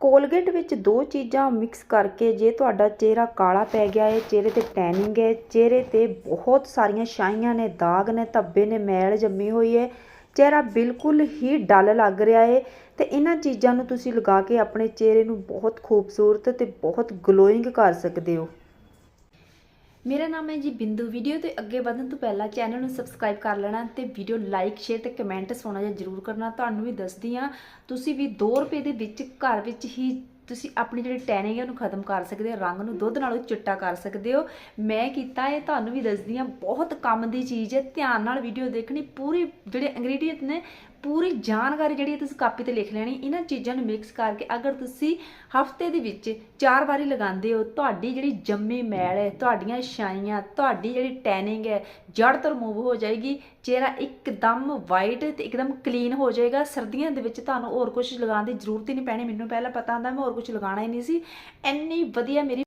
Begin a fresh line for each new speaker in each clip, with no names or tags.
Colgate ਵਿੱਚ ਦੋ ਚੀਜ਼ਾਂ ਮਿਕਸ ਕਰਕੇ ਜੇ ਤੁਹਾਡਾ ਚਿਹਰਾ ਕਾਲਾ ਪੈ ਗਿਆ ਹੈ ਚਿਹਰੇ ਤੇ ਟੈਨਿੰਗ ਹੈ ਚਿਹਰੇ ਤੇ ਬਹੁਤ ਸਾਰੀਆਂ ਛਾਈਆਂ ਨੇ, ਦਾਗ ਨੇ, ਧੱਬੇ ਨੇ, ਮੈਲ ਜੰਮੀ ਹੋਈ ਹੈ ਚਿਹਰਾ ਬਿਲਕੁਲ ਹੀ ਡਲ ਲੱਗ ਰਿਹਾ ਹੈ ਤੇ ਇਹਨਾਂ ਚੀਜ਼ਾਂ ਨੂੰ ਤੁਸੀਂ ਲਗਾ ਕੇ ਆਪਣੇ ਚਿਹਰੇ ਨੂੰ ਬਹੁਤ ਖੂਬਸੂਰਤ ਤੇ ਬਹੁਤ ਗਲੋਇੰਗ ਕਰ ਸਕਦੇ ਹੋ।
ਮੇਰਾ ਨਾਮ ਹੈ ਜੀ ਬਿੰਦੂ। ਵੀਡੀਓ ਤੇ ਅੱਗੇ ਵਧਣ ਤੋਂ ਪਹਿਲਾਂ ਚੈਨਲ ਨੂੰ ਸਬਸਕ੍ਰਾਈਬ ਕਰ ਲੈਣਾ ਤੇ ਵੀਡੀਓ ਲਾਈਕ, ਸ਼ੇਅਰ ਤੇ ਕਮੈਂਟ ਸੋਣਾ ਜਿਹਾ ਜ਼ਰੂਰ ਕਰਨਾ। ਤੁਹਾਨੂੰ ਵੀ ਦੱਸਦੀ ਆ ਤੁਸੀਂ ਵੀ 2 ਰੁਪਏ ਦੇ ਵਿੱਚ ਘਰ ਵਿੱਚ ਹੀ ਤੁਸੀਂ ਆਪਣੀ ਜਿਹੜੀ ਟੈਨਿੰਗ ਹੈ ਉਹਨੂੰ ਖਤਮ ਕਰ ਸਕਦੇ ਹੋ, ਰੰਗ ਨੂੰ ਦੁੱਧ ਨਾਲੋਂ ਚਿੱਟਾ ਕਰ ਸਕਦੇ ਹੋ। ਮੈਂ ਕੀਤਾ ਇਹ, ਤੁਹਾਨੂੰ ਵੀ ਦੱਸਦੀ ਆ ਬਹੁਤ ਕੰਮ ਦੀ ਚੀਜ਼ ਹੈ। ਧਿਆਨ ਨਾਲ ਵੀਡੀਓ ਦੇਖਣੀ, ਪੂਰੀ ਜਿਹੜੇ ਇੰਗਰੀਡੀਅੰਟ ਨੇ ਪੂਰੀ ਜਾਣਕਾਰੀ ਜਿਹੜੀ ਹੈ ਤੁਸੀਂ ਕਾਪੀ ਤੇ ਲਿਖ ਲੈਣੀ, ਇਹਨਾਂ ਚੀਜ਼ਾਂ ਨੂੰ ਮਿਕਸ ਕਰਕੇ ਅਗਰ ਤੁਸੀਂ ਹਫ਼ਤੇ ਦੇ ਵਿੱਚ ਚਾਰ ਵਾਰੀ ਲਗਾਉਂਦੇ ਹੋ, ਤੁਹਾਡੀ ਜਿਹੜੀ ਜੰਮੀ ਮੈਲ ਹੈ, ਤੁਹਾਡੀਆਂ ਛਾਈਆਂ, ਤੁਹਾਡੀ ਜਿਹੜੀ ਟੈਨਿੰਗ ਹੈ ਜੜ ਤੋਂ ਰਿਮੂਵ ਹੋ ਜਾਏਗੀ, ਚਿਹਰਾ ਇੱਕਦਮ ਵਾਈਟ ਤੇ ਇੱਕਦਮ ਕਲੀਨ ਹੋ ਜਾਏਗਾ। ਸਰਦੀਆਂ ਦੇ ਵਿੱਚ ਤੁਹਾਨੂੰ ਹੋਰ ਕੁਝ ਲਗਾਉਣ ਦੀ ਜ਼ਰੂਰਤ ਹੀ ਨਹੀਂ ਪੈਣੀ, ਮੈਨੂੰ ਪਹਿਲਾਂ ਪਤਾ ਹੁੰਦਾ, ਮੈਂ ਹੋਰ ਕੁਝ ਲਗਾਉਣਾ ਹੀ ਨਹੀਂ ਸੀ। ਇੰਨੀ ਵਧੀਆ ਮੇਰੀ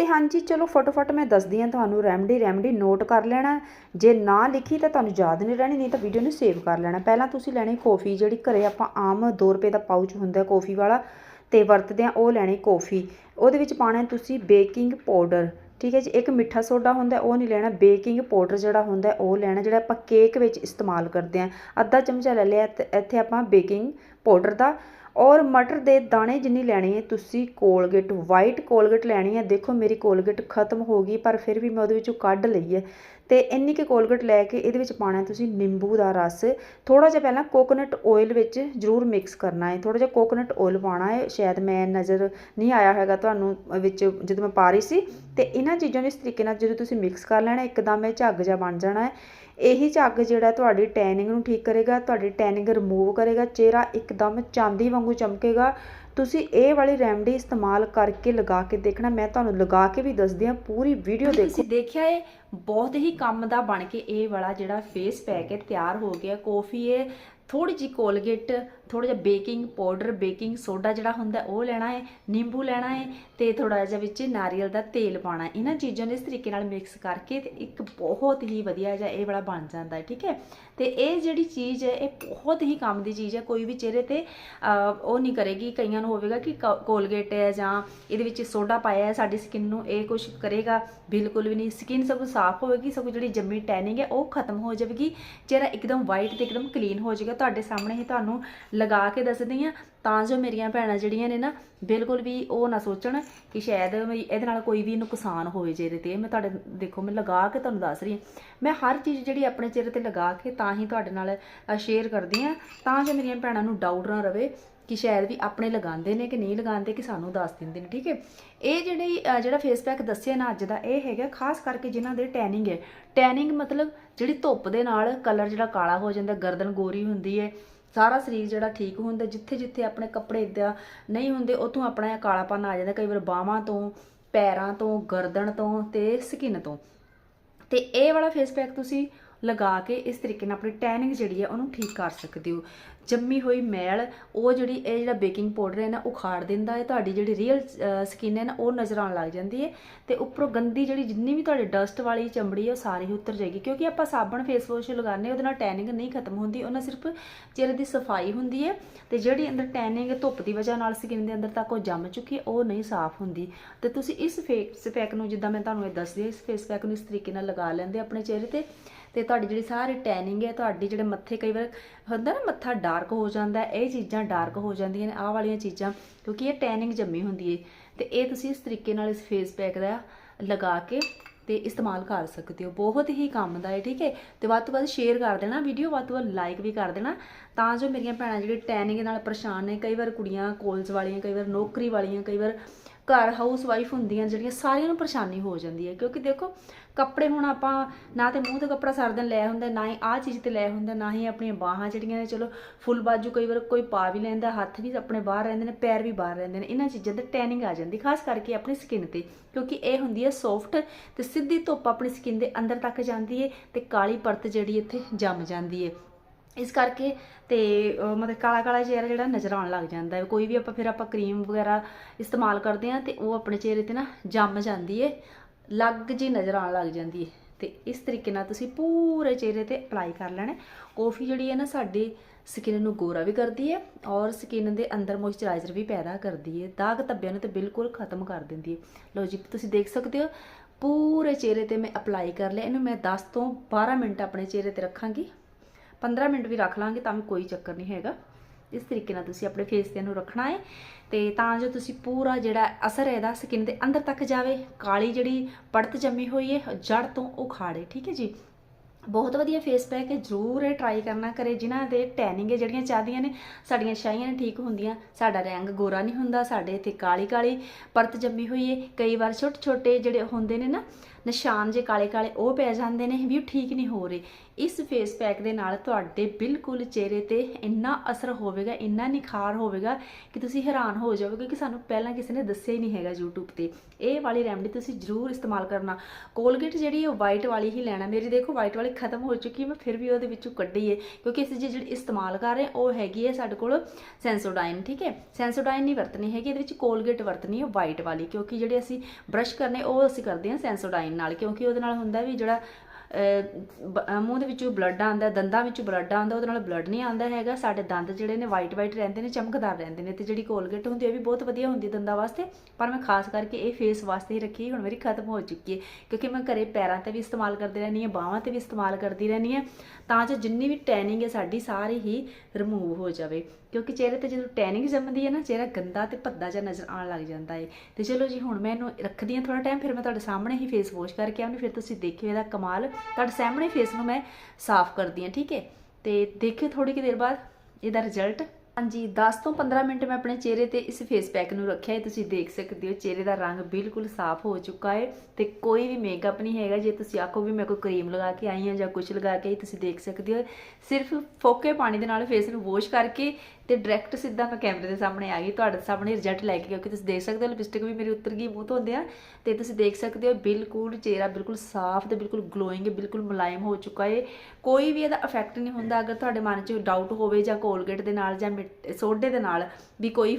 ਤੇ ਹਾਂਜੀ, ਚਲੋ ਫਟਾਫਟ ਮੈਂ ਦੱਸਦੀ ਹਾਂ ਤੁਹਾਨੂੰ ਰੈਮਡੀ ਰੈਮਡੀ ਨੋਟ ਕਰ ਲੈਣਾ। ਜੇ ਨਾ ਲਿਖੀ ਤਾਂ ਤੁਹਾਨੂੰ ਯਾਦ ਨਹੀਂ ਰਹਿਣੀ, ਨਹੀਂ ਤਾਂ ਵੀਡੀਓ ਨੂੰ ਸੇਵ ਕਰ ਲੈਣਾ। ਪਹਿਲਾਂ ਤੁਸੀਂ ਲੈਣੀ ਕੌਫੀ ਜਿਹੜੀ ਘਰੇ ਆਪਾਂ ਆਮ 2 ਰੁਪਏ ਦਾ ਪਾਊਚ ਹੁੰਦਾ ਕੌਫੀ ਵਾਲਾ, ਤੇ ਵਰਤਦੇ ਆ ਉਹ ਲੈਣੀ ਕੌਫੀ ਉਹਦੇ ਵਿੱਚ ਪਾਣਾ ਤੁਸੀਂ ਬੇਕਿੰਗ ਪਾਊਡਰ ਠੀਕ ਹੈ ਜੀ, ਇੱਕ ਮਿੱਠਾ ਸੋਡਾ ਹੁੰਦਾ, ਉਹ ਨਹੀਂ ਲੈਣਾ। ਬੇਕਿੰਗ ਪਾਊਡਰ ਜਿਹੜਾ ਹੁੰਦਾ, ਉਹ ਲੈਣਾ, ਜਿਹੜਾ ਆਪਾਂ ਕੇਕ ਵਿੱਚ ਇਸਤੇਮਾਲ ਕਰਦੇ ਆ ਅੱਧਾ ਚਮਚਾ ਲੈ ਲਿਆ ਤੇ ਇੱਥੇ ਆਪਾਂ ਬੇਕਿੰਗ ਪਾਊਡਰ ਦਾ। ਔਰ ਮਟਰ ਦੇ ਦਾਣੇ ਜਿੰਨੀ ਲੈਣੀ ਹੈ, ਤੁਸੀਂ ਕੋਲਗੇਟ ਵਾਈਟ ਕੋਲਗੇਟ ਲੈਣੀ ਹੈ। ਦੇਖੋ, ਮੇਰੀ ਕੋਲਗੇਟ ਖਤਮ ਹੋ ਗਈ, ਪਰ ਫਿਰ ਵੀ ਮੈਂ ਉਹਦੇ ਵਿੱਚੋਂ ਕੱਢ ਲਈ ਹੈ। ਤੇ ਇੰਨੀ ਕਿ ਕੋਲਗੇਟ ਲੈ ਕੇ ਇਹਦੇ ਵਿੱਚ ਪਾਉਣਾ ਤੁਸੀਂ ਨਿੰਬੂ ਦਾ ਰਸ। ਥੋੜਾ ਜਿਹਾ ਪਹਿਲਾਂ ਕੋਕੋਨਟ ਆਇਲ ਵਿੱਚ ਜ਼ਰੂਰ ਮਿਕਸ ਕਰਨਾ ਹੈ। ਥੋੜਾ ਜਿਹਾ ਕੋਕੋਨਟ ਆਇਲ ਪਾਉਣਾ ਹੈ। ਸ਼ਾਇਦ ਮੈਂ ਨਜ਼ਰ ਨਹੀਂ ਆਇਆ ਹੈਗਾ ਤੁਹਾਨੂੰ ਵਿੱਚ ਜਦੋਂ ਮੈਂ ਪਾ ਰਹੀ ਸੀ। ਤੇ ਇਹਨਾਂ ਚੀਜ਼ਾਂ ਨੂੰ ਇਸ ਤਰੀਕੇ ਨਾਲ ਜਦੋਂ ਤੁਸੀਂ ਮਿਕਸ ਕਰ ਲੈਣਾ, ਇੱਕਦਮ ਇਹ ਝੱਗ ਜਿਹਾ ਬਣ ਜਾਣਾ ਹੈ। ਇਹੀ ਝੱਗ ਜਿਹੜਾ ਤੁਹਾਡੀ ਟੈਨਿੰਗ ਨੂੰ ਠੀਕ ਕਰੇਗਾ, ਤੁਹਾਡੀ ਟੈਨਿੰਗ ਰਿਮੂਵ ਕਰੇਗਾ, ਚਿਹਰਾ ਇੱਕਦਮ ਚਾਂਦੀ ਵਾਂਗੂ ਚਮਕੇਗਾ। ਤੁਸੀਂ ਇਹ ਵਾਲੀ ਰੈਮਡੀ ਇਸਤੇਮਾਲ ਕਰਕੇ ਲਗਾ ਕੇ ਦੇਖਣਾ ਮੈਂ ਤੁਹਾਨੂੰ ਲਗਾ ਕੇ ਵੀ ਦੱਸਦੀ ਹਾਂ ਪੂਰੀ ਵੀਡੀਓ ਦੇਖੋ।
ਤੁਸੀਂ ਦੇਖਿਆ ਇਹ ਬਹੁਤ ਹੀ ਕੰਮ ਦਾ ਬਣ ਕੇ ਇਹ ਵਾਲਾ ਜਿਹੜਾ ਫੇਸ ਪੈਕ ਹੈ ਤਿਆਰ ਹੋ ਗਿਆ ਕਾਫੀ ਹੈ ਥੋੜੀ ਜੀ ਕੋਲਗੇਟ ਥੋੜਾ ਜਿਹਾ ਬੇਕਿੰਗ ਪਾਊਡਰ, ਬੇਕਿੰਗ ਸੋਡਾ ਜਿਹੜਾ ਹੁੰਦਾ, ਉਹ ਲੈਣਾ ਹੈ, ਨਿੰਬੂ ਲੈਣਾ ਹੈ ਤੇ ਥੋੜਾ ਜਿਹਾ ਵਿੱਚ ਨਾਰੀਅਲ ਦਾ ਤੇਲ ਪਾਣਾ ਇਹਨਾਂ ਚੀਜ਼ਾਂ ਨੂੰ ਇਸ ਤਰੀਕੇ ਨਾਲ ਮਿਕਸ ਕਰਕੇ ਤੇ ਇੱਕ ਬਹੁਤ ਹੀ ਵਧੀਆ ਜਿਹਾ ਇਹ ਵਾਲਾ ਬਣ ਜਾਂਦਾ ਹੈ, ਠੀਕ ਹੈ? ਤੇ ਇਹ ਜਿਹੜੀ ਚੀਜ਼ ਹੈ, ਇਹ ਬਹੁਤ ਹੀ ਕੰਮ ਦੀ ਚੀਜ਼ ਹੈ, ਕੋਈ ਵੀ ਚਿਹਰੇ ਤੇ ਉਹ ਨਹੀਂ ਕਰੇਗੀ। ਕਈਆਂ ਨੂੰ ਹੋਵੇਗਾ ਕਿ ਕੋਲਗੇਟ ਹੈ ਜਾਂ ਇਹਦੇ ਵਿੱਚ ਸੋਡਾ ਪਾਇਆ ਹੈ, ਸਾਡੀ ਸਕਿਨ ਨੂੰ ਇਹ ਕੁਝ ਕਰੇਗਾ। ਬਿਲਕੁਲ ਵੀ ਨਹੀਂ। ਸਕਿਨ ਸਭ ਸਾਫ਼ ਹੋਵੇਗੀ ਸਭ ਜਿਹੜੀ ਜੰਮੀ ਟੈਨਿੰਗ ਹੈ, ਉਹ ਖਤਮ ਹੋ ਜਾਵੇਗੀ। ਚਿਹਰਾ ਇੱਕਦਮ ਵਾਈਟ ਤੇ ਇੱਕਦਮ ਕਲੀਨ ਹੋ ਜਾਏਗਾ ਤੁਹਾਡੇ ਸਾਹਮਣੇ ਹੀ ਤੁਹਾਨੂੰ ਲਗਾ ਕੇ ਦੱਸਦੀ ਹਾਂ। ਤਾਂ ਜੋ ਮੇਰੀਆਂ ਭੈਣਾਂ ਜਿਹੜੀਆਂ ਨੇ ਨਾ, ਬਿਲਕੁਲ ਵੀ ਉਹ ਨਾ ਸੋਚਣ ਕਿ ਸ਼ਾਇਦ ਵੀ ਇਹਦੇ ਨਾਲ ਕੋਈ ਵੀ ਨੁਕਸਾਨ ਹੋਵੇ ਚਿਹਰੇ ਤੇ। ਮੈਂ ਤੁਹਾਡੇ, ਦੇਖੋ, ਮੈਂ ਲਗਾ ਕੇ ਤੁਹਾਨੂੰ ਦੱਸ ਰਹੀ ਹਾਂ। ਮੈਂ ਹਰ ਚੀਜ਼ ਜਿਹੜੀ ਆਪਣੇ ਚਿਹਰੇ ਤੇ ਲਗਾ ਕੇ ਤਾਂ ਹੀ ਤੁਹਾਡੇ ਨਾਲ ਸ਼ੇਅਰ ਕਰਦੀ ਹਾਂ। ਤਾਂ ਜੋ ਮੇਰੀਆਂ ਭੈਣਾਂ ਨੂੰ ਡਾਊਟ ਨਾ ਰਵੇ। ਕਿ ਸ਼ਾਇਦ ਵੀ ਆਪਣੇ ਲਗਾਉਂਦੇ ਨੇ ਕਿ ਨਹੀਂ ਲਗਾਉਂਦੇ ਕਿ ਸਾਨੂੰ ਦੱਸ ਦਿੰਦੇ ਨੇ, ਠੀਕ ਹੈ? ਇਹ ਜਿਹੜੀ ਜਿਹੜਾ ਫੇਸ ਪੈਕ ਦੱਸਿਆ ਨਾ ਅੱਜ ਦਾ, ਇਹ ਹੈਗਾ ਖਾਸ ਕਰਕੇ ਜਿਨ੍ਹਾਂ ਦੇ ਟੈਨਿੰਗ ਹੈ। ਟੈਨਿੰਗ ਮਤਲਬ ਜਿਹੜੀ ਧੁੱਪ ਦੇ ਨਾਲ ਕਲਰ ਜਿਹੜਾ ਕਾਲਾ ਹੋ ਜਾਂਦਾ, ਗਰਦਨ ਗੋਰੀ ਹੁੰਦੀ ਹੈ, ਸਾਰਾ ਸਰੀਰ ਜਿਹੜਾ ਠੀਕ ਹੁੰਦਾ ਜਿੱਥੇ ਜਿੱਥੇ ਆਪਣੇ ਕੱਪੜੇ ਇਦਾਂ ਨਹੀਂ ਹੁੰਦੇ ਉਤੋਂ ਆਪਣਾ ਕਾਲਾਪਨ ਆ ਜਾਂਦਾ, ਕਈ ਵਾਰ ਬਾਹਾਂ ਤੋਂ, ਪੈਰਾਂ ਤੋਂ, ਗਰਦਨ ਤੋਂ ਤੇ ਸਕਿਨ ਤੋਂ। ਤੇ ਇਹ ਵਾਲਾ ਫੇਸ ਪੈਕ ਤੁਸੀਂ ਲਗਾ ਕੇ ਇਸ ਤਰੀਕੇ ਨਾਲ ਆਪਣੀ ਟੈਨਿੰਗ ਜਿਹੜੀ ਹੈ ਉਹਨੂੰ ਠੀਕ ਕਰ ਸਕਦੇ ਹੋ। ਜੰਮੀ ਹੋਈ ਮੈਲ, ਉਹ ਜਿਹੜੀ ਇਹ ਜਿਹੜਾ ਬੇਕਿੰਗ ਪਾਊਡਰ ਹੈ ਨਾ ਉਖਾੜ ਦਿੰਦਾ ਹੈ। ਤੁਹਾਡੀ ਜਿਹੜੀ ਰੀਅਲ ਸਕਿਨ ਹੈ ਨਾ, ਉਹ ਨਜ਼ਰ ਆਉਣ ਲੱਗ ਜਾਂਦੀ ਹੈ ਤੇ ਉੱਪਰੋਂ ਗੰਦੀ ਜਿਹੜੀ ਜਿੰਨੀ ਵੀ ਤੁਹਾਡੀ ਡਸਟ ਵਾਲੀ ਚਮੜੀ ਹੈ, ਉਹ ਸਾਰੀ ਹੀ ਉਤਰ ਜਾਏਗੀ। ਕਿਉਂਕਿ ਆਪਾਂ ਸਾਬਣ ਫੇਸ ਵਾਸ਼ ਲਗਾਉਂਦੇ ਉਹਦੇ ਨਾਲ ਟੈਨਿੰਗ ਨਹੀਂ ਖਤਮ ਹੁੰਦੀ, ਉਹਨਾਂ ਸਿਰਫ ਚਿਹਰੇ ਦੀ ਸਫ਼ਾਈ ਹੁੰਦੀ ਹੈ ਤੇ ਜਿਹੜੀ ਅੰਦਰ ਟੈਨਿੰਗ ਧੁੱਪ ਦੀ ਵਜ੍ਹਾ ਨਾਲ ਸਕਿਨ ਦੇ ਅੰਦਰ ਤੱਕ ਉਹ ਜੰਮ ਚੁੱਕੀ ਹੈ, ਉਹ ਨਹੀਂ ਸਾਫ਼ ਹੁੰਦੀ। ਤੇ ਤੁਸੀਂ ਇਸ ਫੇਸ ਪੈਕ ਨੂੰ, ਜਿੱਦਾਂ ਮੈਂ ਤੁਹਾਨੂੰ ਇਹ ਦੱਸਦੀ ਹਾਂ, ਇਸ ਫੇਸ ਪੈਕ ਨੂੰ ਇਸ ਤਰੀਕੇ ਨਾਲ ਲਗਾ ਲੈਂਦੇ ਆਪਣੇ ਚਿਹਰੇ ਤੇ। ਤੇ ਤੁਹਾਡੀ ਜਿਹੜੀ ਸਾਰੀ ਟੈਨਿੰਗ ਹੈ, ਤੁਹਾਡੀ ਜਿਹੜੇ ਮੱਥੇ ਕਈ ਵਾਰ ਹੁੰਦਾ ਨਾ, ਮੱਥਾ ਡਾਰਕ ਹੋ ਜਾਂਦਾ ਇਹ ਚੀਜ਼ਾਂ ਡਾਰਕ ਹੋ ਜਾਂਦੀਆਂ ਨੇ, ਆਹ ਵਾਲੀਆਂ ਚੀਜ਼ਾਂ, ਕਿਉਂਕਿ ਇਹ ਟੈਨਿੰਗ ਜੰਮੀ ਹੁੰਦੀ ਹੈ। ਤੇ ਇਹ ਤੁਸੀਂ ਇਸ ਤਰੀਕੇ ਨਾਲ ਇਸ ਫੇਸ ਪੈਕ ਦਾ ਲਗਾ ਕੇ ਤੇ ਇਸਤੇਮਾਲ ਕਰ ਸਕਦੇ ਹੋ। ਬਹੁਤ ਹੀ ਕੰਮ ਦਾ ਹੈ ਠੀਕ ਹੈ? ਤੇ ਵੱਧ ਤੋਂ ਵੱਧ ਸ਼ੇਅਰ ਕਰ ਦੇਣਾ ਵੀਡੀਓ ਵੱਧ ਤੋਂ ਵੱਧ ਲਾਈਕ ਵੀ ਕਰ ਦੇਣਾ, ਤਾਂ ਜੋ ਮੇਰੀਆਂ ਭੈਣਾਂ ਜਿਹੜੇ ਟੈਨਿੰਗ ਨਾਲ ਪਰੇਸ਼ਾਨ ਨੇ, ਕਈ ਵਾਰ ਕੁੜੀਆਂ ਕੋਲਜ ਵਾਲੀਆਂ, ਕਈ ਵਾਰ ਨੌਕਰੀ ਵਾਲੀਆਂ, ਕਈ ਵਾਰ ਘਰ ਹਾਊਸ ਵਾਈਫ ਹੁੰਦੀਆਂ ਜਿਹੜੀਆਂ ਸਾਰਿਆਂ ਨੂੰ ਪਰੇਸ਼ਾਨੀ ਹੋ ਜਾਂਦੀ ਹੈ, ਕਿਉਂਕਿ ਦੇਖੋ ਕੱਪੜੇ ਹੁਣ ਆਪਾਂ ਨਾ ਤੇ ਮੂੰਹ ਤੇ ਕੱਪੜਾ ਸਾਰਾ ਦਿਨ ਲੈ ਹੁੰਦਾ, ਨਾ ਹੀ ਆਹ ਚੀਜ਼ ਤੇ ਲੈ ਹੁੰਦਾ, ਨਾ ਹੀ ਆਪਣੀਆਂ ਬਾਹਾਂ ਜਿਹੜੀਆਂ ਨੇ, ਚਲੋ ਫੁੱਲ ਬਾਜੂ ਕਈ ਵਾਰ ਕੋਈ ਪਾ ਵੀ ਲੈਂਦਾ, ਹੱਥ ਵੀ ਆਪਣੇ ਬਾਹਰ ਰਹਿੰਦੇ ਨੇ, ਪੈਰ ਵੀ ਬਾਹਰ ਰਹਿੰਦੇ ਨੇ, ਇਹਨਾਂ ਚੀਜ਼ਾਂ ਤੇ ਟੈਨਿੰਗ ਆ ਜਾਂਦੀ, ਖਾਸ ਕਰਕੇ ਆਪਣੀ ਸਕਿਨ ਤੇ, ਕਿਉਂਕਿ ਇਹ ਹੁੰਦੀ ਹੈ ਸੌਫਟ ਤੇ ਸਿੱਧੀ ਧੁੱਪ ਆਪਣੀ ਸਕਿਨ ਦੇ ਅੰਦਰ ਤੱਕ ਜਾਂਦੀ ਹੈ ਤੇ ਕਾਲੀ ਪਰਤ ਜਿਹੜੀ ਇੱਥੇ ਜੰਮ ਜਾਂਦੀ ਹੈ। ਇਸ ਕਰਕੇ ਤੇ ਮਤਲਬ ਕਾਲਾ ਕਾਲਾ ਚਿਹਰਾ ਜਿਹੜਾ ਨਜ਼ਰ ਆਉਣ ਲੱਗ ਜਾਂਦਾ ਹੈ। ਕੋਈ ਵੀ ਆਪਾਂ ਫਿਰ ਆਪਾਂ ਕਰੀਮ ਵਗੈਰਾ ਇਸਤੇਮਾਲ ਕਰਦੇ ਆ ਤੇ ਉਹ ਆਪਣੇ ਚਿਹਰੇ ਤੇ ਨਾ ਜੰਮ ਜਾਂਦੀ ਹੈ, ਲੱਗ ਜੀ ਨਜ਼ਰ ਆਉਣ ਲੱਗ ਜਾਂਦੀ ਹੈ। ਤੇ ਇਸ ਤਰੀਕੇ ਨਾਲ ਤੁਸੀਂ ਪੂਰੇ ਚਿਹਰੇ ਤੇ ਅਪਲਾਈ ਕਰ ਲੈਣਾ ਕਾਫੀ ਜਿਹੜੀ ਹੈ ਨਾ ਸਾਡੀ ਸਕਿਨ ਨੂੰ ਗੋਰਾ ਵੀ ਕਰਦੀ ਹੈ ਔਰ ਸਕਿਨ ਦੇ ਅੰਦਰ ਮੋਇਸਚਰਾਈਜ਼ਰ ਵੀ ਪੈਦਾ ਕਰਦੀ ਹੈ। ਦਾਗ ਧੱਬਿਆਂ ਨੂੰ ਤੇ ਬਿਲਕੁਲ ਖਤਮ ਕਰ ਦਿੰਦੀ ਹੈ। ਲਓ ਜੀ, ਤੁਸੀਂ ਦੇਖ ਸਕਦੇ ਹੋ, ਪੂਰੇ ਚਿਹਰੇ ਤੇ ਮੈਂ ਅਪਲਾਈ ਕਰ ਲਿਆ। ਇਹਨੂੰ ਮੈਂ 10 ਤੋਂ 12 ਮਿੰਟ ਆਪਣੇ ਚਿਹਰੇ ਤੇ ਰੱਖਾਂਗੀ। 15 ਮਿੰਟ ਵੀ ਰੱਖ ਲਾਂਗੇ, ਤਾਂ ਵੀ ਕੋਈ ਚੱਕਰ ਨਹੀਂ ਹੈਗਾ। ਇਸ ਤਰੀਕੇ ਨਾਲ ਤੁਸੀਂ ਆਪਣੇ ਫੇਸ ਤੇ ਨੂੰ ਰੱਖਣਾ ਹੈ ਤੇ ਤਾਂ ਜੋ ਤੁਸੀਂ ਪੂਰਾ ਜਿਹੜਾ ਅਸਰ ਇਹਦਾ ਸਕਿਨ ਦੇ ਅੰਦਰ ਤੱਕ ਜਾਵੇ, ਕਾਲੀ ਜਿਹੜੀ ਪੜਤ ਜੰਮੀ ਹੋਈ ਹੈ ਜੜ ਤੋਂ ਉਖਾੜੇ ਠੀਕ ਹੈ ਜੀ? ਬਹੁਤ ਵਧੀਆ ਫੇਸ ਪੈਕ ਹੈ, ਜ਼ਰੂਰ ਇਹ ਟਰਾਈ ਕਰਨਾ ਕਰੇ। ਜਿਨ੍ਹਾਂ ਦੇ ਟੈਨਿੰਗ ਹੈ, ਜਿਹੜੀਆਂ ਚਾਹਦੀਆਂ ਨੇ, ਸਾਡੀਆਂ ਛਾਈਆਂ ਨੇ ਠੀਕ ਹੁੰਦੀਆਂ। ਸਾਡਾ ਰੰਗ ਗੋਰਾ ਨਹੀਂ ਹੁੰਦਾ, ਸਾਡੇ ਇੱਥੇ ਕਾਲੀ ਕਾਲੀ ਪਰਤ ਜੰਮੀ ਹੋਈ ਹੈ। ਕਈ ਵਾਰ ਛੋਟੇ ਛੋਟੇ ਜਿਹੜੇ ਹੁੰਦੇ ਨੇ ਨਾ ਨਿਸ਼ਾਨ ਜੇ ਕਾਲੇ ਕਾਲੇ ਉਹ ਪੈ ਜਾਂਦੇ ਨੇ ਵੀ ਉਹ ਠੀਕ ਨਹੀਂ ਹੋ ਰਹੇ। ਇਸ ਫੇਸ ਪੈਕ ਦੇ ਨਾਲ ਤੁਹਾਡੇ ਬਿਲਕੁਲ ਚਿਹਰੇ ਤੇ ਇੰਨਾ ਅਸਰ ਹੋਵੇਗਾ, ਇੰਨਾ ਨਿਖਾਰ ਹੋਵੇਗਾ ਕਿ ਤੁਸੀਂ ਹੈਰਾਨ ਹੋ ਜਾਓਗੇ ਕਿ ਸਾਨੂੰ ਪਹਿਲਾਂ ਕਿਸੇ ਨੇ ਦੱਸਿਆ ਹੀ ਨਹੀਂ ਹੈਗਾ YouTube ਤੇ। ਇਹ ਵਾਲੀ ਰੈਮਡੀ ਤੁਸੀਂ ਜ਼ਰੂਰ ਇਸਤੇਮਾਲ ਕਰਨਾ। ਕੋਲਗੇਟ ਜਿਹੜੀ ਉਹ ਵਾਈਟ ਵਾਲੀ ਹੀ ਲੈਣਾ। ਮੇਰੀ ਦੇਖੋ ਵਾਈਟ ਵਾਲੀ ਖਤਮ ਹੋ ਚੁੱਕੀ ਮੈਂ ਫਿਰ ਵੀ ਉਹਦੇ ਵਿੱਚੋਂ ਕੱਢੀ ਹੈ, ਕਿਉਂਕਿ ਅਸੀਂ ਜਿਹੜੀ ਇਸਤੇਮਾਲ ਕਰ ਰਹੇ ਹਾਂ, ਉਹ ਹੈਗੀ ਹੈ ਸਾਡੇ ਕੋਲ ਸੈਂਸੋਡਾਈਨ ਠੀਕ ਹੈ? ਸੈਂਸੋਡਾਈਨ ਨਹੀਂ ਵਰਤਣੀ ਹੈਗੀ, ਇਹਦੇ ਵਿੱਚ ਕੋਲਗੇਟ ਵਰਤਣੀ ਹੈ ਵਾਈਟ ਵਾਲੀ, ਕਿਉਂਕਿ ਜਿਹੜੇ ਅਸੀਂ ਬ੍ਰਸ਼ ਕਰਨੇ, ਉਹ ਅਸੀਂ ਕਰਦੇ ਹਾਂ ਸੈਂਸੋਡਾਈਨ ਨਾਲ, ਕਿਉਂਕਿ ਉਹਦੇ ਨਾਲ ਹੁੰਦਾ ਵੀ ਜਿਹੜਾ ਮੂੰਹ ਦੇ ਵਿੱਚੋਂ ਬਲੱਡ ਆਉਂਦਾ, ਦੰਦਾਂ ਵਿੱਚੋਂ ਬਲੱਡ ਆਉਂਦਾ, ਉਹਦੇ ਨਾਲ ਬਲੱਡ ਨਹੀਂ ਆਉਂਦਾ ਹੈਗਾ। ਸਾਡੇ ਦੰਦ ਜਿਹੜੇ ਨੇ ਵਾਈਟ ਵਾਈਟ ਰਹਿੰਦੇ ਨੇ, ਚਮਕਦਾਰ ਰਹਿੰਦੇ ਨੇ, ਤੇ ਜਿਹੜੀ ਕੋਲਗੇਟ ਹੁੰਦੀ ਹੈ ਵੀ ਬਹੁਤ ਵਧੀਆ ਹੁੰਦੀ ਦੰਦਾਂ ਵਾਸਤੇ। ਪਰ ਮੈਂ ਖਾਸ ਕਰਕੇ ਇਹ ਫੇਸ ਵਾਸਤੇ ਹੀ ਰੱਖੀ ਹੁਣ ਮੇਰੀ ਖਤਮ ਹੋ ਚੁੱਕੀ ਹੈ। ਕਿਉਂਕਿ ਮੈਂ ਘਰੇ ਪੈਰਾਂ ਤੇ ਵੀ ਇਸਤੇਮਾਲ ਕਰਦੀ ਰਹਿੰਦੀ ਹਾਂ, ਬਾਹਾਂ ਤੇ ਵੀ ਇਸਤੇਮਾਲ ਕਰਦੀ ਰਹਿੰਦੀ ਹਾਂ। ਤਾਂ ਜੋ ਜਿੰਨੀ ਵੀ ਟੈਨਿੰਗ ਹੈ ਸਾਡੀ, ਸਾਰੀ ਹੀ ਰਿਮੂਵ ਹੋ ਜਾਵੇ। ਕਿਉਂਕਿ ਚਿਹਰੇ ਤੇ ਜਦੋਂ ਟੈਨਿੰਗ ਜੰਮਦੀ ਹੈ ਨਾ, ਚਿਹਰਾ ਗੰਦਾ ਤੇ ਭੱਦਾ ਜਿਹਾ ਨਜ਼ਰ ਆਉਣ ਲੱਗ ਜਾਂਦਾ ਹੈ ਤੇ ਚਲੋ ਜੀ, ਹੁਣ ਮੈਂ ਇਹਨੂੰ ਰੱਖਦੀ ਹਾਂ ਥੋੜਾ ਟਾਈਮ ਫਿਰ ਮੈਂ ਤੁਹਾਡੇ ਸਾਹਮਣੇ ਹੀ ਫੇਸ ਵਾਸ਼ ਕਰਕੇ ਆਉਂਦੀ ਫਿਰ ਤੁਸੀਂ ਦੇਖਿਓ ਇਹਦਾ ਕਮਾਲ। ਤੁਹਾਡੇ ਸਾਹਮਣੇ ਫੇਸ ਨੂੰ ਮੈਂ ਸਾਫ਼ ਕਰਦੀ ਹਾਂ, ਠੀਕ ਹੈ ਤੇ ਦੇਖਿਓ ਥੋੜੀ ਕਿ ਦੇਰ ਬਾਅਦ ਇਹਦਾ ਰਿਜ਼ਲਟ ਹਾਂਜੀ 10 ਤੋਂ 15 ਮਿੰਟ ਮੈਂ ਆਪਣੇ ਚਿਹਰੇ ਤੇ ਇਸ ਫੇਸ ਪੈਕ ਨੂੰ ਰੱਖਿਆ ਹੈ ਤੁਸੀਂ ਦੇਖ ਸਕਦੇ ਹੋ, ਚਿਹਰੇ ਦਾ ਰੰਗ ਬਿਲਕੁਲ ਸਾਫ਼ ਹੋ ਚੁੱਕਾ ਹੈ ਤੇ ਕੋਈ ਵੀ ਮੇਕਅਪ ਨਹੀਂ ਹੈਗਾ। ਜੇ ਤੁਸੀਂ ਆਖੋ ਵੀ ਮੈਂ ਕੋਈ ਕਰੀਮ ਲਗਾ ਕੇ ਆਈ ਹਾਂ ਜਾਂ ਕੁਝ ਲਗਾ ਕੇ ਆਈ, ਤੁਸੀਂ ਦੇਖ ਸਕਦੇ ਹੋ। ਸਿਰਫ ਫੋਕੇ ਪਾਣੀ ਦੇ ਨਾਲ ਫੇਸ ਨੂੰ ਵਾਸ਼ ਕਰਕੇ ਤੇ ਡਾਇਰੈਕਟ ਸਿੱਧਾ ਮੈਂ ਕੈਮਰੇ ਦੇ ਸਾਹਮਣੇ ਆ ਗਈ, ਤੁਹਾਡੇ ਸਾਹਮਣੇ ਰਿਜ਼ਲਟ ਲੈ ਕੇ ਕਿਉਂਕਿ ਤੁਸੀਂ ਦੇਖ ਸਕਦੇ ਹੋ ਲਿਪਸਟਿਕ ਵੀ ਮੇਰੀ ਉਤਰ ਗਈ, ਮੂੰਹ ਤੋਂ ਹੁੰਦਿਆਂ ਤੇ ਤੁਸੀਂ ਦੇਖ ਸਕਦੇ ਹੋ ਬਿਲਕੁਲ ਚਿਹਰਾ ਬਿਲਕੁਲ ਸਾਫ਼ ਤੇ ਬਿਲਕੁਲ ਗਲੋਇੰਗ ਬਿਲਕੁਲ ਮੁਲਾਇਮ ਹੋ ਚੁੱਕਾ ਹੈ ਕੋਈ ਵੀ ਇਹਦਾ ਇਫੈਕਟ ਨਹੀਂ ਹੁੰਦਾ ਅਗਰ ਤੁਹਾਡੇ ਮਨ 'ਚ ਡਾਊਟ ਹੋਵੇ ਜਾਂ ਕੋਲਗੇਟ ਦੇ ਨਾਲ ਜਾਂ ਮਿੱਟ- ਸੋਡੇ ਦੇ ਨਾਲ ਵੀ ਕੋਈ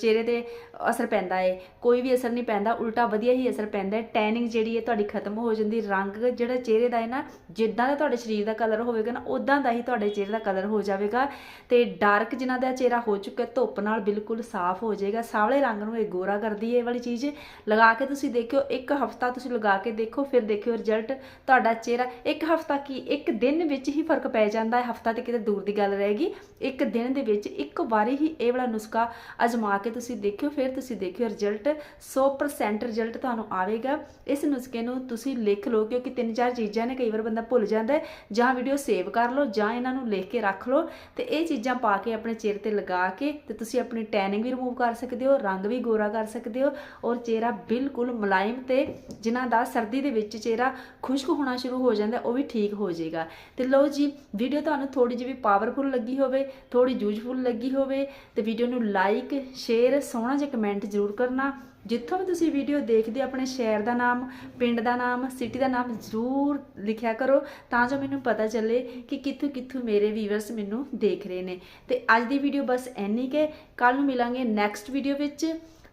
ਚਿਹਰੇ ਤੇ ਅਸਰ ਪੈਂਦਾ ਹੈ ਕੋਈ ਵੀ ਅਸਰ ਨਹੀਂ ਪੈਂਦਾ, ਉਲਟਾ ਵਧੀਆ ਹੀ ਅਸਰ ਪੈਂਦਾ ਹੈ ਟੈਨਿੰਗ ਜਿਹੜੀ ਹੈ ਤੁਹਾਡੀ ਖਤਮ ਹੋ ਜਾਂਦੀ, ਰੰਗ ਜਿਹੜਾ ਚਿਹਰੇ ਦਾ ਹੈ ਨਾ, ਜਿੱਦਾਂ ਦਾ ਤੁਹਾਡੇ ਸਰੀਰ ਦਾ ਕਲਰ ਹੋਵੇਗਾ ਨਾ ਉਦਾਂ ਦਾ ਹੀ ਤੁਹਾਡੇ ਚਿਹਰੇ ਦਾ ਕਲਰ ਹੋ ਜਾਵੇਗਾ। ਤੇ ਡਾਰਕ ਜਿਨ੍ਹਾਂ ਦਾ ਚਿਹਰਾ ਹੋ ਚੁੱਕਾ ਧੁੱਪ ਨਾਲ ਬਿਲਕੁਲ ਸਾਫ਼ ਹੋ ਜਾਏਗਾ। ਸਾਵਲੇ ਰੰਗ ਨੂੰ ਇਹ ਗੋਰਾ ਕਰਦੀ ਹੈ ਇਹ ਵਾਲੀ ਚੀਜ਼। ਲਗਾ ਕੇ ਤੁਸੀਂ ਦੇਖਿਓ, ਇੱਕ ਹਫਤਾ ਤੁਸੀਂ ਲਗਾ ਕੇ ਦੇਖੋ, ਫਿਰ ਦੇਖਿਓ ਰਿਜ਼ਲਟ ਤੁਹਾਡਾ ਚਿਹਰਾ। ਇੱਕ ਹਫਤਾ ਕੀ? ਇੱਕ ਦਿਨ ਵਿੱਚ ਹੀ ਫ਼ਰਕ ਪੈ ਜਾਂਦਾ ਹੈ। ਹਫਤਾ ਤੇ ਕਿਤੇ ਦੂਰ ਦੀ ਗੱਲ ਰਹੇਗੀ। ਇੱਕ ਦਿਨ ਦੇ ਵਿੱਚ ਇੱਕ ਵਾਰੀ ਹੀ ਇਹ ਵਾਲਾ ਨੁਸਖਾ ਅਜਮਾ ਕੇ ਤੁਸੀਂ ਦੇਖਿਓ, ਫਿਰ ਤੁਸੀਂ ਦੇਖਿਓ ਰਿਜ਼ਲਟ 100% ਰਿਜ਼ਲਟ ਤੁਹਾਨੂੰ ਆਵੇਗਾ। ਇਸ ਨੁਸਖੇ ਨੂੰ ਤੁਸੀਂ ਲਿਖ ਲਓ, ਕਿਉਂਕਿ ਤਿੰਨ ਚਾਰ ਚੀਜ਼ਾਂ ਨੇ, ਕਈ ਵਾਰ ਬੰਦਾ ਭੁੱਲ ਜਾਂਦਾ ਹੈ। ਜਾਂ ਵੀਡੀਓ ਸੇਵ ਕਰ ਲਓ, ਜਾਂ ਇਹਨਾਂ ਨੂੰ ਲਿਖ ਕੇ ਰੱਖ ਲਓ। ਤੇ ਇਹ ਚੀਜ਼ਾਂ ਪਾ ਕੇ ਆਪਣੇ ਚਿਹਰੇ ਤੇ ਲਗਾ ਕੇ ਤੇ ਤੁਸੀਂ ਆਪਣੀ ਟੈਨਿੰਗ ਵੀ ਰਿਮੂਵ ਕਰ ਸਕਦੇ ਹੋ, ਰੰਗ ਵੀ ਗੋਰਾ ਕਰ ਸਕਦੇ ਹੋ ਔਰ ਚਿਹਰਾ ਬਿਲਕੁਲ ਮੁਲਾਇਮ ਤੇ ਜਿਨ੍ਹਾਂ ਦਾ ਸਰਦੀ ਦੇ ਵਿੱਚ ਚਿਹਰਾ ਖੁਸ਼ਕ ਹੋਣਾ ਸ਼ੁਰੂ ਹੋ ਜਾਂਦਾ ਉਹ ਵੀ ਠੀਕ ਹੋ ਜਾਏਗਾ। ਤੇ ਲਓ ਜੀ ਵੀਡੀਓ ਤੁਹਾਨੂੰ ਥੋੜੀ ਜਿਹੀ ਵੀ ਪਾਵਰਫੁਲ ਲੱਗੀ ਹੋਵੇ ਥੋੜੀ ਯੂਜ਼ਫੁਲ ਲੱਗੀ ਹੋਵੇ ਤੇ ਵੀਡੀਓ ਨੂੰ ਲਾਈਕ ਸ਼ੇਅਰ ਸੋਹਣਾ ਜਿਹਾ ਕਮੈਂਟ ਜ਼ਰੂਰ ਕਰਨਾ। ਜਿੱਥੋਂ ਵੀ ਤੁਸੀਂ ਵੀਡੀਓ ਦੇਖਦੇ ਹੋ, ਆਪਣੇ ਸ਼ਹਿਰ ਦਾ ਨਾਮ ਪਿੰਡ ਦਾ ਨਾਮ ਸਿਟੀ ਦਾ ਨਾਮ ਜ਼ਰੂਰ ਲਿਖਿਆ ਕਰੋ ਤਾਂ ਜੋ ਮੈਨੂੰ ਪਤਾ ਚੱਲੇ ਕਿ ਕਿੱਥੋਂ ਕਿੱਥੋਂ ਮੇਰੇ ਵੀਵਰਸ ਮੈਨੂੰ ਦੇਖ ਰਹੇ ਨੇ। ਤੇ ਅੱਜ ਦੀ ਵੀਡੀਓ ਬਸ ਇੰਨੀ ਕਿ ਕੱਲ ਨੂੰ ਮਿਲਾਂਗੇ ਨੈਕਸਟ ਵੀਡੀਓ ਵਿੱਚ।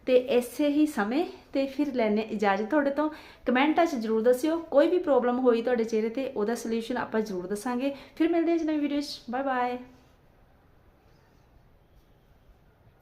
ਤੇ ਐਸੇ ਹੀ ਸਮੇਂ ਤੇ ਫਿਰ ਲੈਣੇ ਇਜਾਜ਼ਤ। ਤੁਹਾਡੇ ਤੋਂ ਕਮੈਂਟਾਂ 'ਚ ਜਰੂਰ ਦੱਸਿਓ। ਕੋਈ ਵੀ ਪ੍ਰੋਬਲਮ ਹੋਈ ਤੁਹਾਡੇ ਚਿਹਰੇ ਤੇ ਉਹਦਾ ਸੋਲੂਸ਼ਨ ਆਪਾਂ ਜਰੂਰ ਦੱਸਾਂਗੇ। ਫਿਰ ਮਿਲਦੇ ਹਾਂ ਇਸ ਨਵੀਂ ਵੀਡੀਓ 'ਚ ਬਾਏ ਬਾਏ